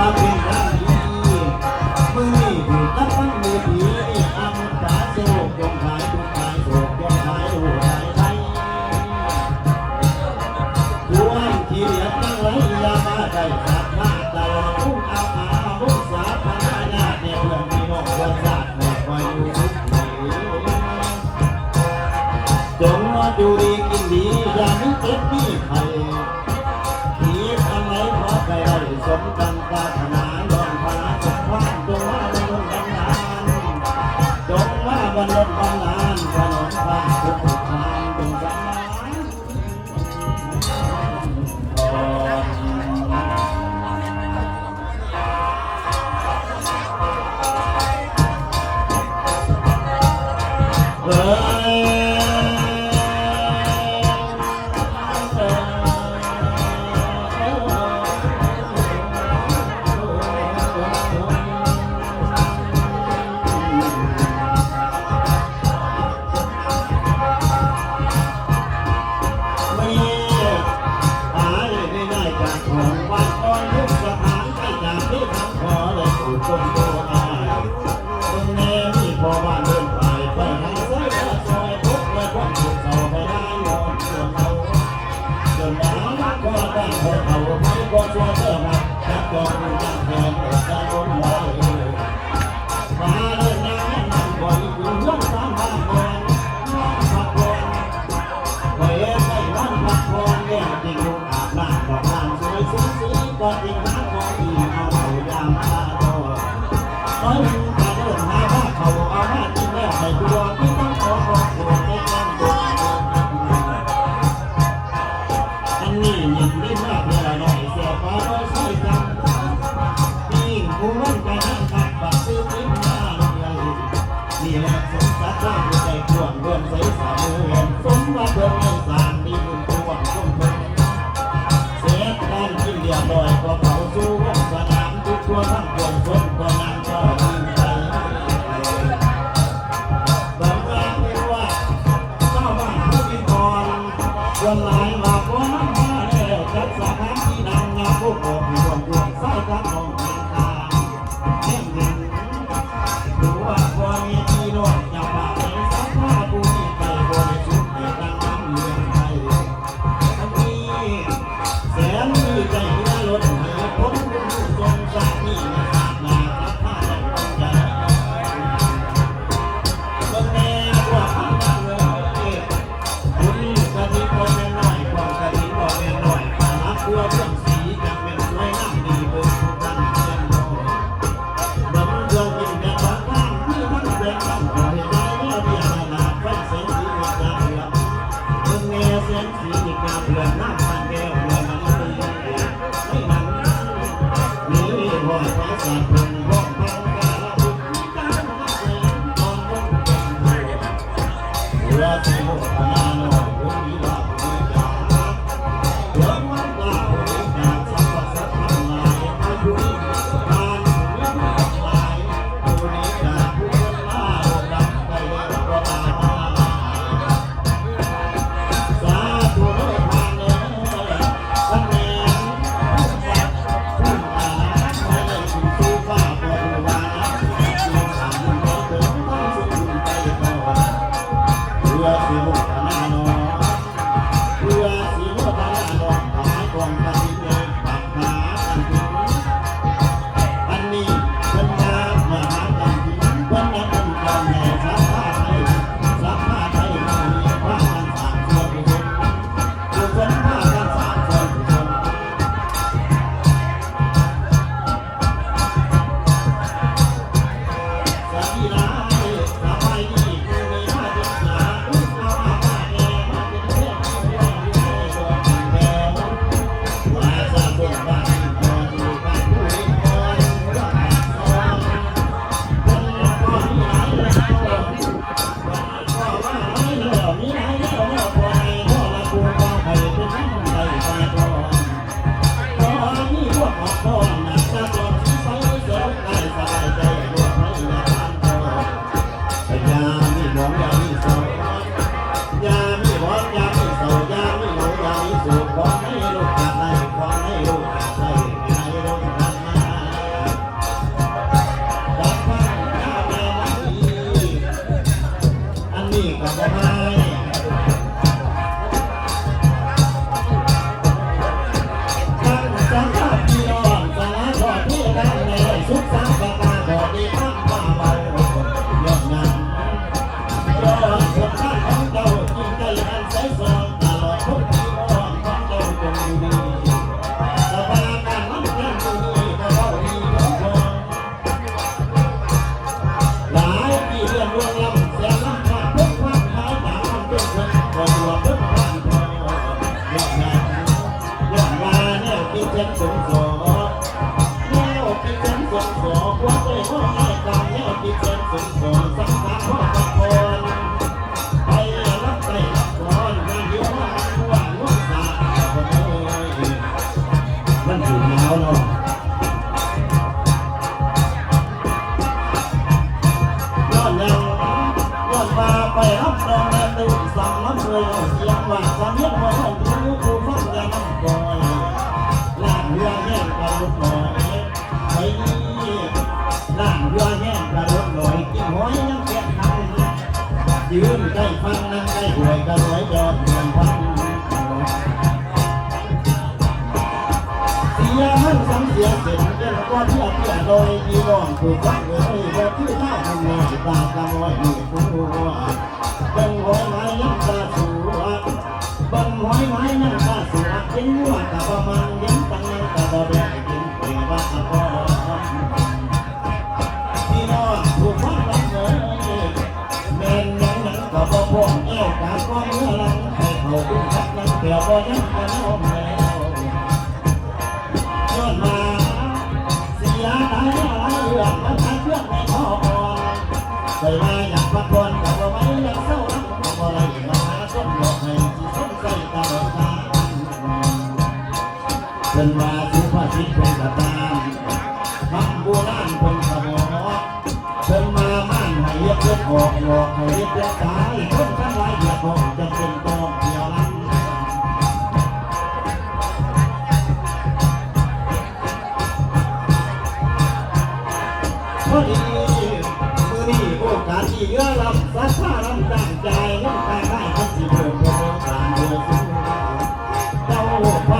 ว่าเป็นทางดีมือนี่ถูกเสือกยองหายทุกหายโศกยองหายหูหใจผู้ให้ที่เรียตั้งไรยามาไขัตมาตลอดทุกอาภาทุกสาภาญาติเนี่ยเพื่นพี่องควรศาสตร์ไม่คอยู่จงมาดูดี วันลดบำนานวันลดบ้านทุกทางเป็นสมานเออ สู้วงสนามทุกตัวทั้งปวงชนตัวนั้นก็มี ลยเสียงว่าสามีว่าห้องรู้ผู้ฟังอย่าน้ำก่อยลาดเรือแห้งกระลุกหน่อยไปนี่ลาดเรือแห้งกระลุกหน่อยกินหอยยังเก็บทำยืนใกล้ฟังนั่งใกล้หวยกระรวยยอดเมืองพันเสียมันสังเสียเสร็จเดินก้อนเที่ยวเที่ยวโดยมีร้อนถูกฟังเลยบ่ที่เท่ามันน้อยตากะน้อยมีผู้ว่าเบิ่งหอยไม้ ห็นหัวกะประมาณเห็นตังยังกะบ่แบกกินเปว่าพอพี่น้องถูกฟังลำเลยแม่นยังนั้นก็บ่พงเอวกะก้อนเมื่อหลังให้เขาดูคักนั้นเกี่ยวบ่ยังกันน้อมแล้วย้อนมาเสียดายอะไรเรื่องมันทางเรื่องในท้องเคยมา ลอกหลอกให้เรียกเลือดตายคนทั้งหลายอย่าบอกจะเป็นตองเดียวนั้นพอดีมือนี้โอกาสที่เอื้อรับสัทธาลำตั้งใจน้ำตาได้ทันสิเพิ่มเพิ่มการเดือดเจ้าพ่อ